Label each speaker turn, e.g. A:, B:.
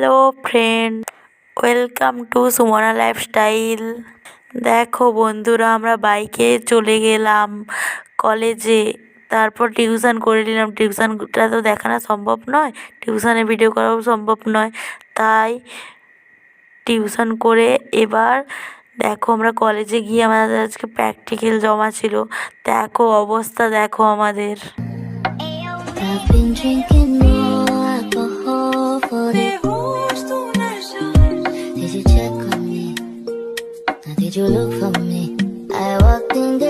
A: Hello friend, welcome to Sumana lifestyle. দেখো বন্ধুরা, আমরা বাইকে চলে গেলাম কলেজে। তারপর টিউশন করে নিলাম। টিউশনটা তো দেখানো সম্ভব নয়, টিউশনে ভিডিও করাও সম্ভব নয়। তাই টিউশন করে এবার দেখো আমরা কলেজে গিয়ে আমাদের আজকে প্র্যাকটিক্যাল জমা ছিল। দেখো অবস্থা, দেখো আমাদের।
B: I've been drinking Did you check on me? Now did you look for me? I walked in the